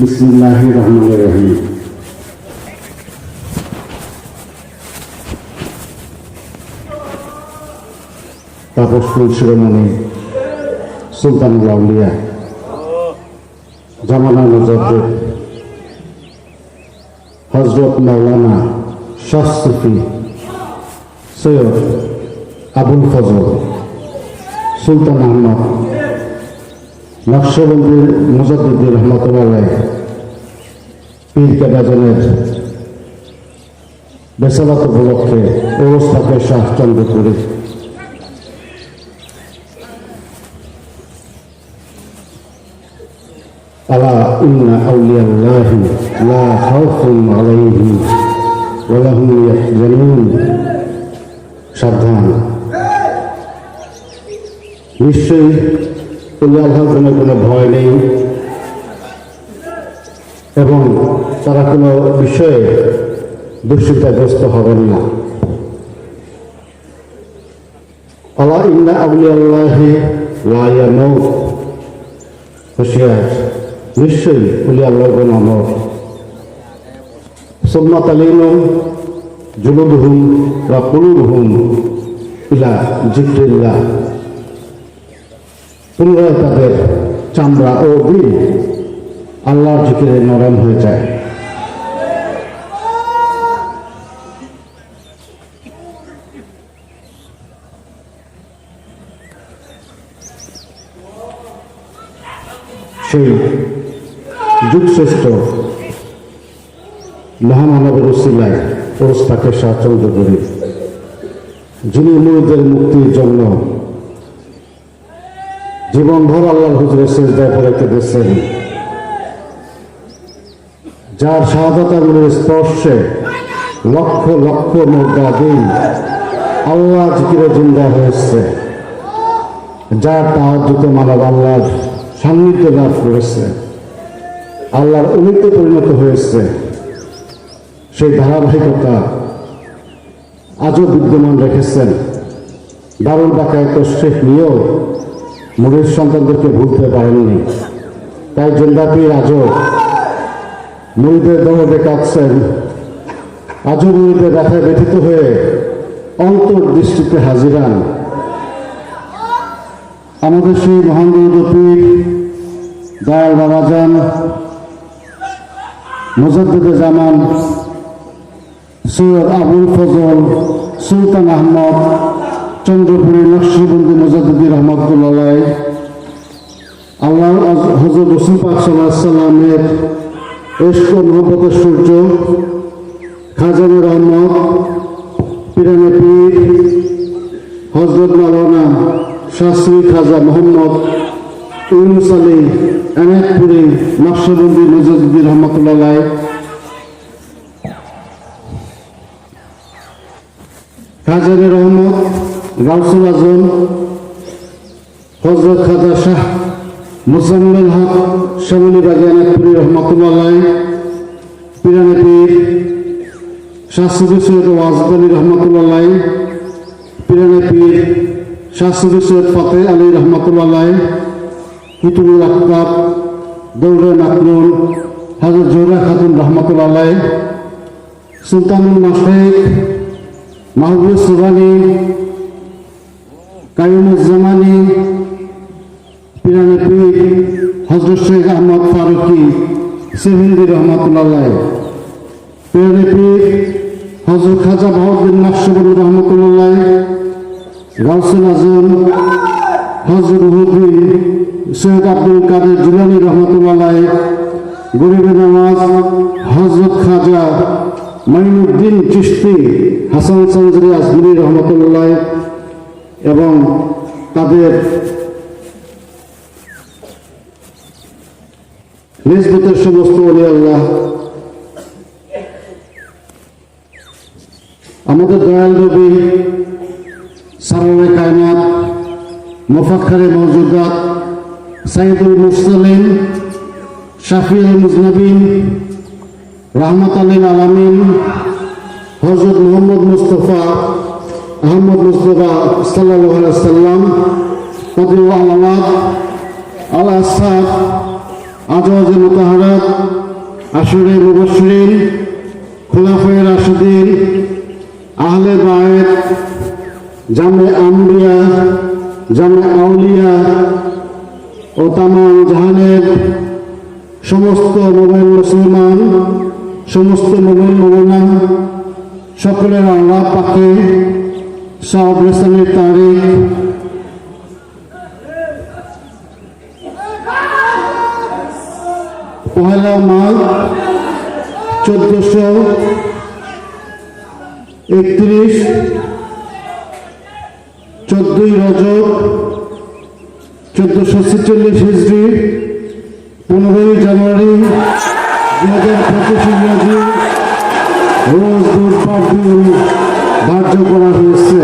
বিসমুল্লাহ রহমান রহিম তাপসফুল শিরোমণি সুলতানুল আউলিয়া। জামানা মুজাদ্দিদ হজরত মাওলানা শাহ সুফি সৈয়দ আবুল ফজল, সুলতান আহমদ নকশবন্দির মুজাদ্দিদি রহমতুল্লাহ পীর কেদাজনের বেসালাত উপলক্ষে অবস্থাকে শাহ চন্দ্রপুরী আলা ইন্না আউলিয়াল্লাহি লা খাউফুন আলাইহিম ওয়া লাহুম ইয়াহজানুন সাবধান নিশ্চয়ই আল্লাহর কোনো ভয় নেই। এবং তারা কোনো বিষয়ে দুশ্চিন্তাগ্রস্ত হবেন না। আল্লাহ, ইন্না আউলি আল্লাহে লায়ামৌ হুশিয়ার নিশ্চয়ই উলি আল্লাহর কোন আমর সোমনাথ আলীনম জুলুদহুম বা কুলুবহুম ইলা জিক্রিল্লাহ পুনরায় তাদের চামড়া ও দিল আল্লাহর জিকিরে নরম হয়ে যায়। সেই যুগশ্রেষ্ঠ মহামানবের উসিলায় পুরস্কারকে স্বাচ্ছন্দ্য করি যিনি মুরিদের মুক্তির জন্য জীবনভর আল্লাহ হুজুরের শেষদায় পরে কেঁদেছেন যার শাহাদাতাগুলির স্পর্শে লক্ষ লক্ষ মুদ্রা দিন আল্লাহ জিকিরে জিন্দা হয়েছে। যার তাহাজুত মানব আল্লাহর সান্নিধ্য লাভ করেছে। আল্লাহর অমিতে পরিণত হয়েছে। সেই ধারাবাহিকতা আজও বিদ্যমান রেখেছেন। দারুণ বাকায় শেখ নিয়েও মুড়ির সন্তানদেরকে ভুলতে পারেননি। তাই জেন্দাপির আজও মুড়িদের দৌড়ে কাঁদছেন। আজও মুড়িদের ব্যথায় ব্যথিত হয়ে অন্তর্দৃষ্টিতে হাজিরান আমাদের সেই মহান পীর দয়াল বাবাজান, মুজাদ্দিদে জামান, সৈয়দ আবুল ফজল, সুলতান আহমদ চন্দ্রপুরী নকশবন্দি মুজাদ্দিদি রহমতুল্লাহ আল্লাহ হজরত রসুল পাক সাল্লামের এস্ক মোহব্বতের সূর্য খাজানুর রহমত, পিরানে পীর হজরত মালানা শাস্ত্রী খাজা মোহাম্মদ ইউনুস আলী এনায়তপুরি নকশবন্দি মুজাদ্দিদি রহমতুল্লাহ কাজারের রহমত গাউসুল আজম, হজরত খাজা শাহ মুসাম্মেল হক, শ্যামলী বাগিয়ানাথপুরি রহমতুল্লাহ পিরানে পীর শাস্ত্রী সৈয়দ ওয়াজদ আলী রহমতুল্লাহ পিরানে পীর শাস্ত্রী সৈয়দ ফাতে আলী রহমতুল্লাহ কুতুবুল আক্তাব দৌড়ে নাকরুল হজরত জোহরা খাতুন রহমতুল্লাহ সুলতানুল মাশেখ মাহবুব সুবানি কায়ুমুজ্জামানি পিরানি পীর হজরত শেখ আহমদ ফারুকি সেভিন্দি রহমতুল্লাহ। পিরানি পীর হজরত খাজা বাহুদ্দিন নকশবুল রহমতুল্লাহ গাউসুল আজম, হজরত রুহুদ্দিন, সৈয়দ আব্দুল কাদের জিলানি রহমতুল্লাহ, গরিব নামাজ, হজরত খাজা মাইনুদ্দিন চিস্তি হাসান চৌধুরী আজমিরি রহমতুল্লাহ এবং তাদের নিজবতের সমস্ত অলি আল্লাহ আমাদের দয়াল নবী সারারে কায়নাত মোফাক্ষারে মৌজুদাত সাইদুল মুসলিম শাফিউল মুজনবিন রহমত আলীল আলমিন হজরত মোহাম্মদ মুস্তফা আহমদ মুস্তফা সাল্লাহ সাল্লাম কদিউ আলামাত আল আসাদ আজওয়াজে মোতাহারাত আসরে মুবশরিন খোলাফায়ে রাশিদিন, আহলে বায়েত জামে আম্বিয়া, জামে আউলিয়া ও তাম জাহানের সমস্ত মোমেন মুসলমান, সমস্ত মোমেন মোমেনা, সকলের আল্লাহ পাকে সব রেশনের তারিখ। পহেলা মাঘ চোদ্দশো একত্রিশ। চোদ্দই রজব চোদ্দশো ছেচল্লিশ হিজড়ি পনেরোই জানুয়ারি দু হাজার পঁচিশ ইংরাজি রোজ বুধবার ধার্য করা হয়েছে।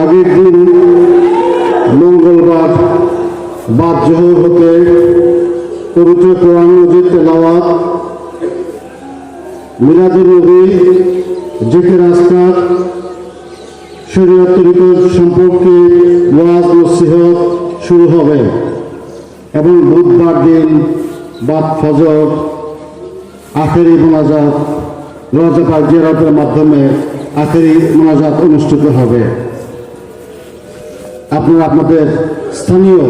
আগের দিন মঙ্গলবার বাদ হতে পবিত্র কোরআন মজিদ তেলাওয়াত মিলাদুল নবী জেকের আস্কার শরীয়ত তরিকত সম্পর্কে ওয়াজ নসিহত শুরু হবে। এবং বুধবার দিন বাদ ফজর, আখেরি মোনাজাত রজাপাক জিয়ারতের মাধ্যমে আখেরি মোনাজাত অনুষ্ঠিত হবে। আপনারা আপনাদের স্থানীয়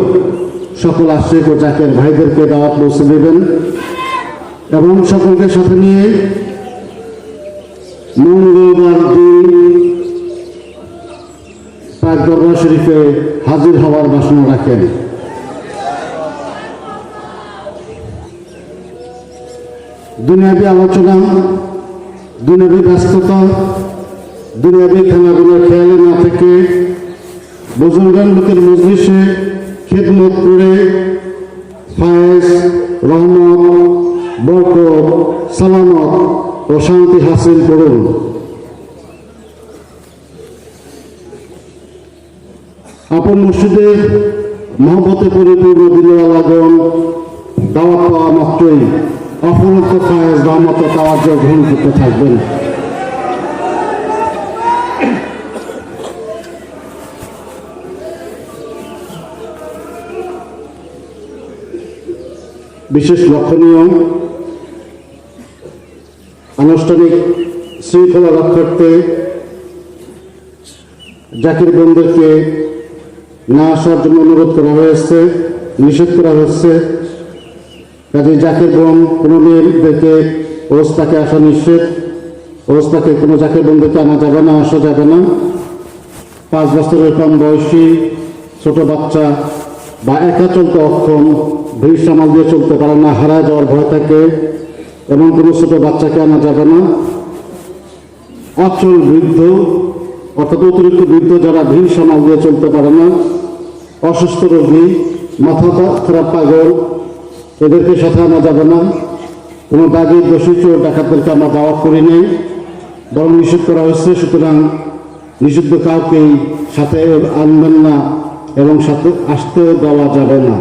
সকল আশ্রয় ও চাকের ভাইদেরকে দাওয়াত পৌঁছে দেবেন এবং সকলকে সাথে নিয়ে মঙ্গলবার দিন পাক দরবার শরীফে হাজির হওয়ার বাসনা রাখেন। দুনিয়াবী আলোচনা, দুনিয়াবী ব্যস্ততা দুনিয়াবী খেলাধুলার খেয়ালে না থেকে, বুজুর্গান লোকের মজলিসে খেদমত করে ফায়েজ, রহমত, বরকত, সালামত ও শান্তি হাসিল করুন। আপন মসজিদের মহব্বতে পরিপূর্ণ দিলওয়ালাগণ দাওয়াত পাওয়া মাত্রই অপরন্ত ফায়েজ রহমত তাওয়াজ গ্রহণ করতে থাকবেন। বিশেষ লক্ষণীয় আনুষ্ঠানিক শৃঙ্খলা রক্ষার্থে জাকির বন্ধুকে না আসার জন্য অনুরোধ করা হয়েছে নিষেধ করা হচ্ছে কাজে জাকির বোন কোনো মেয়েদেরকে ওস্তাকে আসা নিষেধ ওস্তাকে কোনো জাকির বন্ধুকে আনা যাবে না, আসা যাবে না। পাঁচ বছরের কম বয়সী ছোট বাচ্চা বা একা চলতে অক্ষম ভিড় সামাল দিয়ে চলতে পারে না, হারায় যাওয়ার ভয় থাকে। এবং কোনো ছোট বাচ্চাকে আনা যাবে না। অচল বৃদ্ধ অর্থাৎ অতিরিক্ত বৃদ্ধ যারা ভিড় সামাল দিয়ে চলতে পারে না, অসুস্থ রোগী, মাথা খারাপ, পাগল, এদেরকে সাথে আনা যাবে না। কোনো দাগি দোষী চোর ডাকাতদেরকে আমরা দাওয়াত করি নেই, বরং নিষেধ করা হয়েছে, সুতরাং নিষিদ্ধ কাউকেই সাথে আনবেন না এবং সাথে আসতেও দেওয়া যাবে না।